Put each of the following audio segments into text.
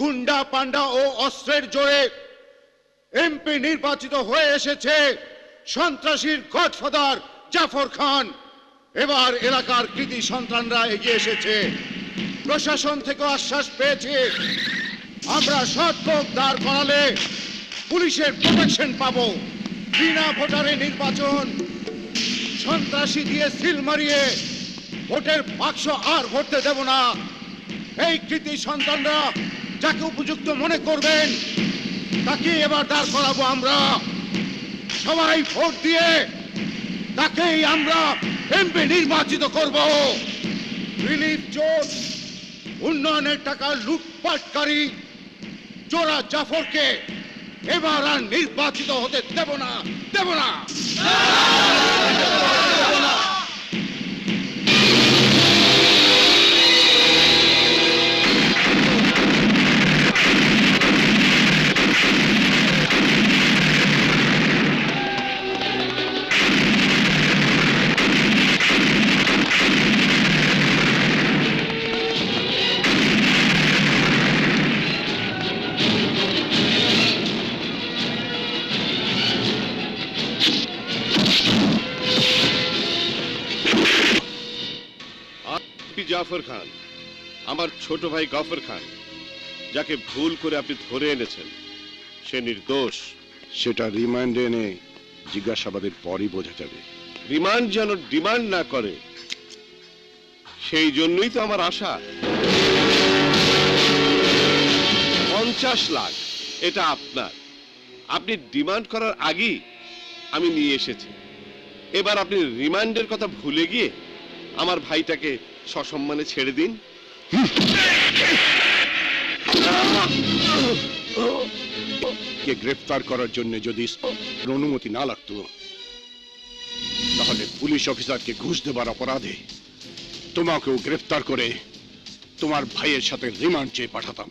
গুন্ডা পান্ডা ও অস্ত্রের জোরে এমপি নির্বাচিত হয়ে এসেছে সন্ত্রাসীর গডফাদার জাফর খান। এবার এলাকার কৃতি সন্তানরা এগিয়ে এসেছে। প্রশাসন থেকে আশ্বাস পেয়েছে, আমরা সৎ লোক দাঁড় করালে পুলিশের প্রোটেকশন পাবো। বিনা ভোটারে নির্বাচন। সন্ত্রাসী দিয়ে সিল মারিয়ে ভোটের বাক্স আর ভরতে দেব না। এই কৃতি সন্তানরা যাকে উপযুক্ত মনে করবেন তাকে এবার দাঁড় করাবো আমরা। সবাই ভোট দিয়ে তাকেই আমরা এমপি নির্বাচিত করব। রিলিফ জোট, উন্নয়নের টাকা লুটপাটকারী, জোড়া জাফরকে এবার আর নির্বাচিত হতে দেব না দেব না। জাফর খান আমার ছোট ভাই গফর খান যাকে ভুল করে আপনি ধরে এনেছেন সে নির্দোষ। সেটা রিমান্ডে এনে জিজ্ঞাসাবাদের পরই বোঝা যাবে। রিমান্ড যেন ডিমান্ড না করে সেই জন্যই তো আমার আশা। পঞ্চাশ লাখ এটা আপনার। আপনি ডিমান্ড করার আগেই আমি নিয়ে এসেছি। এবার আপনি রিমান্ডের কথা ভুলে গিয়ে আমার ভাইটাকে সসম্মানে ছেড়ে দিন। কে গ্রেফতার করার জন্য যদি অনুমতি না লাগতো তাহলে পুলিশ অফিসারকে ঘুষ দেবার অপরাধে তোমাকেও গ্রেফতার করে তোমার ভাইয়ের সাথে রিমান্ড চেয়ে পাঠাতাম।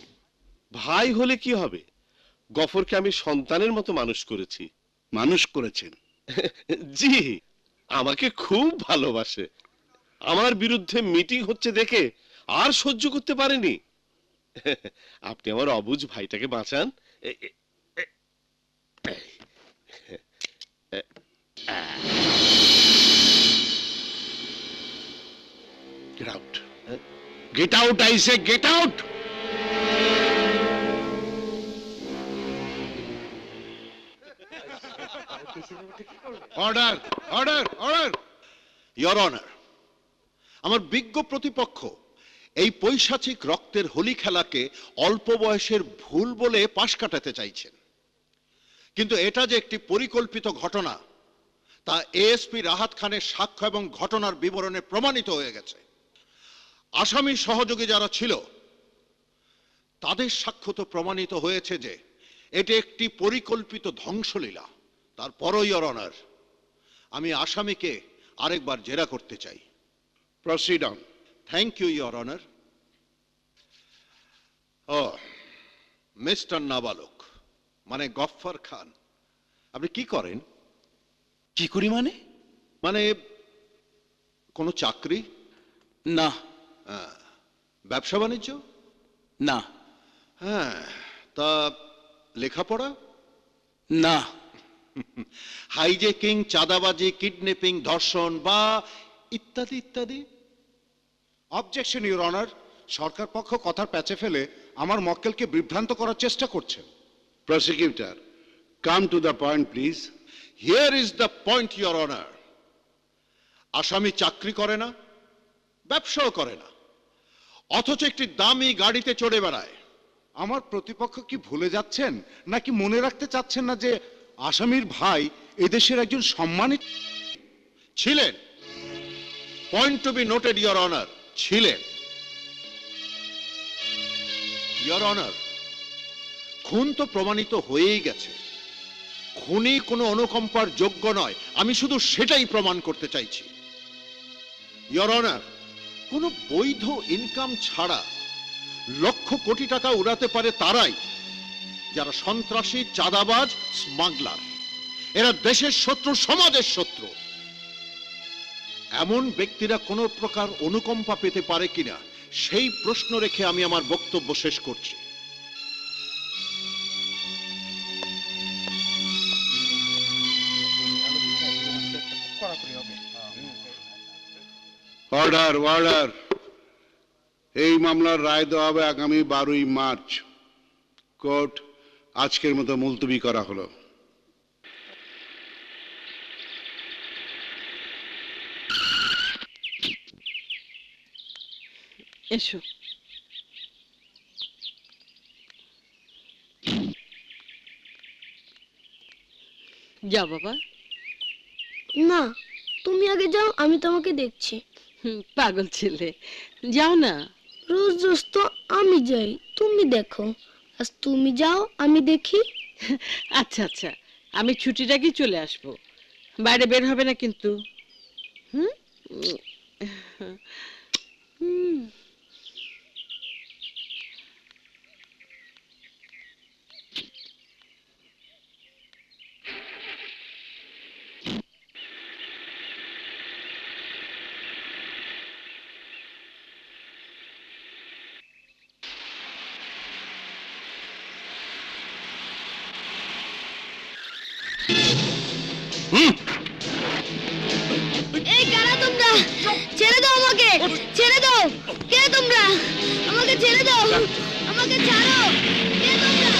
ভাই হলে কি হবে? গফরকে আমি সন্তানের মতো মানুষ করেছি। মানুষ করেছেন? জি আমাকে খুব ভালোবাসে। আমার বিরুদ্ধে মিটিং হচ্ছে দেখে আর সহ্য করতে পারেনি। আপনি আমার অবুজ ভাইটাকে বাঁচান। Get out get out I say get out order order order your honour আমার বিজ্ঞ প্রতিপক্ষ, এই পৈশাচিক রক্তের হোলি খেলাকে অল্প বয়সের ভুল বলে পাশ কাটাতে চাইছেন। কিন্তু এটা যে একটি পরিকল্পিত ঘটনা, তা এএসপি রাহাত খানের সাক্ষ্য এবং ঘটনার বিবরণে প্রমাণিত হয়ে গেছে। আসামি সহযোগী যারা ছিল, তাদের সাক্ষ্য তো প্রমাণিত হয়েছে যে, এটি একটি পরিকল্পিত ধ্বংসলীলা তারপরও ইয়র অনার আমি আসামিকে আরেকবার জেরা করতে চাই। Proceed on thank you your honour O mister নাবালক মানে গফফর খান আপনি কি করেন? কি করি মানে? মানে কোনো চাকরি? না। ব্যবসা বাণিজ্য? না। হ্যাঁ তা লেখাপড়া? না। হাইজেকিং চাঁদাবাজি কিডন্যাপিং ধর্ষণ বা ইত্যাদি ইত্যাদি। অবজেকশন ইউর অনার সরকার পক্ষ কথার প্যাচে ফেলে আমার মক্কেলকে বিভ্রান্ত করার চেষ্টা করছে। Prosecutor come to the point please here is the point your honour আসামি চাকরি করে না ব্যবসাও করে না অথচ একটি দামি গাড়িতে চড়ে বেড়ায়। আমার প্রতিপক্ষ কি ভুলে যাচ্ছেন নাকি মনে রাখতে চাচ্ছেন না যে আসামির ভাই এদেশের একজন সম্মানিত ছিলেন? Point to be noted your honour ছিলেন ইয়র অনার খুন তো প্রমাণিত হয়েই গেছে। খুনি কোনো অনুকম্পার যোগ্য নয়। আমি শুধু সেটাই প্রমাণ করতে চাইছি। ইয়র অনার কোনো বৈধ ইনকাম ছাড়া লক্ষ কোটি টাকা উড়াতে পারে তারাই যারা সন্ত্রাসী, চাঁদাবাজ স্মাগলার এরা দেশের শত্রু, সমাজের শত্রু। এমন ব্যক্তিরা কোনো প্রকার অনুকম্পা পেতে পারে কিনা, সেই প্রশ্ন রেখে আমি আমার বক্তব্য শেষ করছি। অর্ডার অর্ডার এই মামলার রায় দেওয়া হবে আগামী বারোই মার্চ। কোর্ট আজকের মতো মুলতবি করা হলো। এসো। যাও বাবা। না তুমি আগে যাও আমি তোমাকে দেখছি। পাগল ছেলে। যাও না। রোজ রোজ তো আমি যাই তুমি দেখো। আজ তুমি যাও আমি দেখি। আচ্ছা আচ্ছা আমি ছুটিটা কি চলে আসব। বাইরে বের হবে না কিন্তু। হুম? হুম। আমাকে ছাড়ো! কে তোমরা?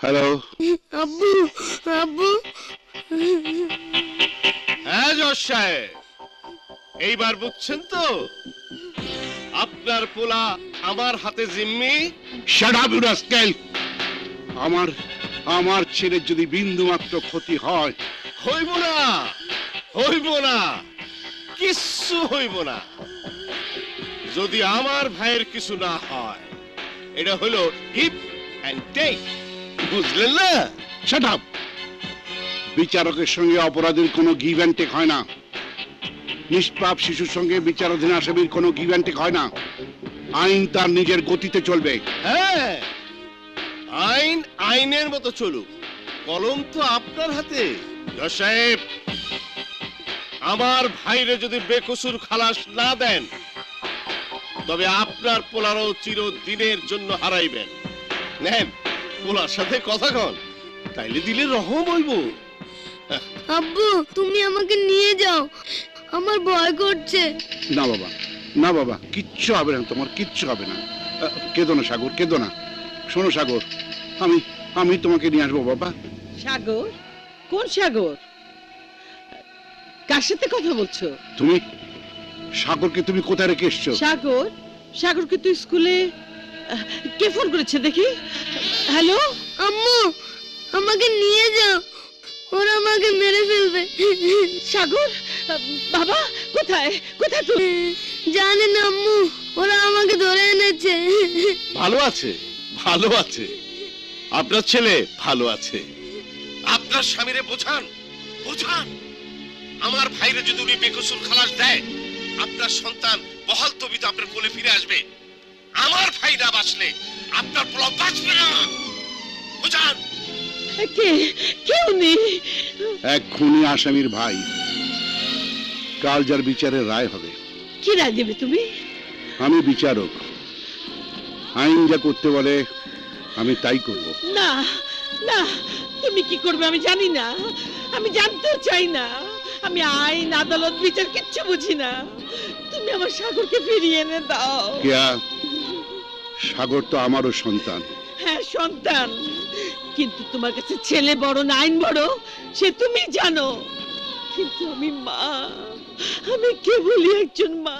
হ্যালো আব্বু আব্বু। হ্যাঁ জজ সাহেব। এইবার বুঝছেন তো? আপনার পোলা আমার হাতে জিম্মি? আপ রাস্কেল আমার আমার ছেলের যদি বিন্দু মাত্র ক্ষতি হয় হইব না! হইব না! কিচ্ছু হইব না। যদি আমার ভাইয়ের কিছু না হয় এটা হলো গিভ অ্যান্ড টেক বুঝলেন না? শাট আপ বিচারকের সঙ্গে অপরাধীর কোনো গিভ অ্যান্ড টেক হয় না। নিষ্পাপ শিশুর সঙ্গে বিচারাধীন আসামির কোনো গিভ অ্যান্ড টেক হয় না। আইন তার নিজের গতিতে চলবে। হ্যাঁ আইন আইনের মতো চলুক। কলম তো আপনার হাতে। সাহেব আমার ভাইরে যদি বেকসুর খালাস না দেন তবে আপনার পোলারও চিরদিনের জন্য হারাইবেন। নেন পোলার সাথে কথা কন তাইলে দিলে রহম হইব। আব্বু তুমি আমাকে নিয়ে যাও। আমার ভয় করছে। না বাবা না বাবা কিচ্ছু হবে না তোমার কিচ্ছু হবে না। কেঁদো না সাগর কেঁদো না। শোনো সাগর আমি আমি তোমাকে নিয়ে আসব বাবা। সাগর? কোন সাগর? কার সাথে কথা বলছো? তুমি সাগরকে তুমি কোথায় রেখে এসছো? সাগর? সাগরকে তুই স্কুলে কে ফোন করেছে দেখি? হ্যালো? আম্মু আমাকে নিয়ে যাও। ওরা আমাকে মেরে ফেলবে। সাগর? বাবা কোথায়? কোথায় তুই জানি না আম্মু ওরা আমাকে ধরে এনেছে। ভালো আছে ভালো আছে। আপনার ছেলে ভালো আছে। আপনার স্বামীরে বোঝান বোঝান। আমার ভাইরে যদি উনি বেকসুর খালাস দেয় আপনার সন্তান বহাল তবিতে আপনার কোলে ফিরে আসবে। আমার ভাই না বাঁচলে আপনার পোলা বাঁচবে না। বোঝান? কে? কেউ নেই এক খুনি আসামির ভাই। কাল যার বিচারে রায় হবে। কি রায় দেবে তুমি? আমি বিচারক। আইন যা করতে বলে আমি তাই করব। না না তুমি কি করবে আমি জানি না। আমি জানতেও চাই না। আমি আইন আদালত বিচার কিচ্ছু বুঝি না। তুমি আমার সাগরকে ফিরিয়ে এনে দাও। কেয়া সাগর তো আমারও সন্তান। হ্যাঁ সন্তান। কিন্তু তোমার কাছে ছেলে বড় না আইন বড় সে তুমি জানো। কিন্তু আমি মা আমি কেবলই একজন মা।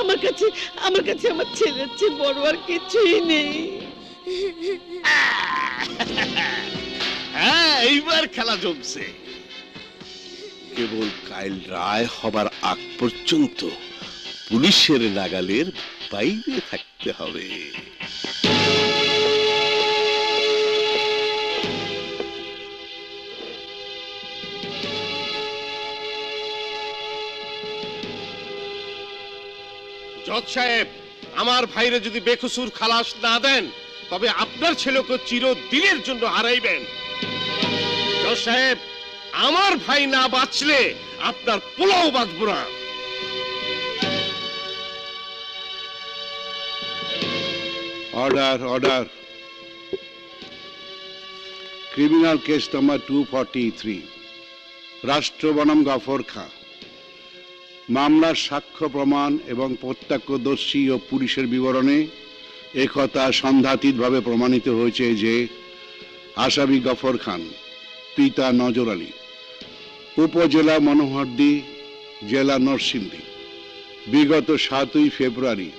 আমার কাছে আমার কাছে আমার ছেলের চেয়ে বড় আর কিছুই নেই। হ্যাঁ এইবার খেলা জমছে। কেবল কাইল রায় হবার আগ পর্যন্ত পুলিশের নাগালের বাইরে থাকতে হবে। জজ সাহেব, আমার ভাইরে যদি বেকসুর খালাস না দেন, তবে আপনার ছেলেকে চিরদিনের জন্য হারাইবেন। জজ সাহেব আমার ভাই না বাঁচলে আপনার পোলাও বাঁচব না। Order order criminal case number two forty three রাষ্ট্র বনাম গফর খা মামলার সাক্ষ্য প্রমাণ এবং প্রত্যক্ষদর্শী ও পুলিশের বিবরণে একথা সন্ধ্যাতীতভাবে প্রমাণিত হয়েছে যে আসামি গফর খান পিতা নজর আলী উপজেলা মনোহরদী, জেলা নরসিংদী। বিগত সাতই ফেব্রুয়ারি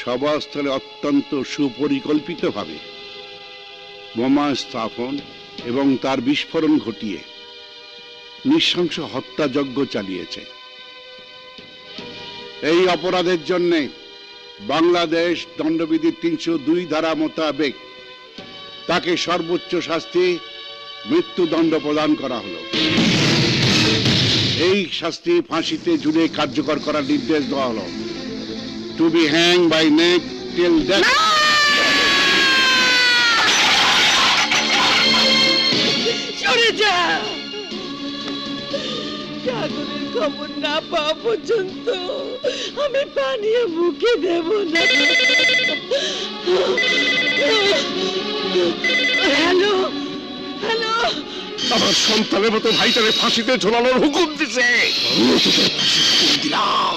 সভাস্থলে অত্যন্ত সুপরিকল্পিতভাবে বোমা স্থাপন এবং তার বিস্ফোরণ ঘটিয়ে নৃশংস হত্যাযজ্ঞ চালিয়েছে। এই অপরাধের জন্যে বাংলাদেশ দণ্ডবিধির তিনশো দুই ধারা মোতাবেক তাকে সর্বোচ্চ শাস্তি মৃত্যুদণ্ড প্রদান করা হলো। এই শাস্তি ফাঁসিতে ঝুলে কার্যকর করার নির্দেশ দেওয়া হলো। To be hang by neck till সাগরের খবর না পাওয়া পর্যন্ত আমি পানিয়ে মুখে দেব না। হ্যালো? হ্যালো? আমার সন্তানের মতো ভাইটারে ফাঁসিতে ঝোলানোর হুকুম দিছে। দিলাম।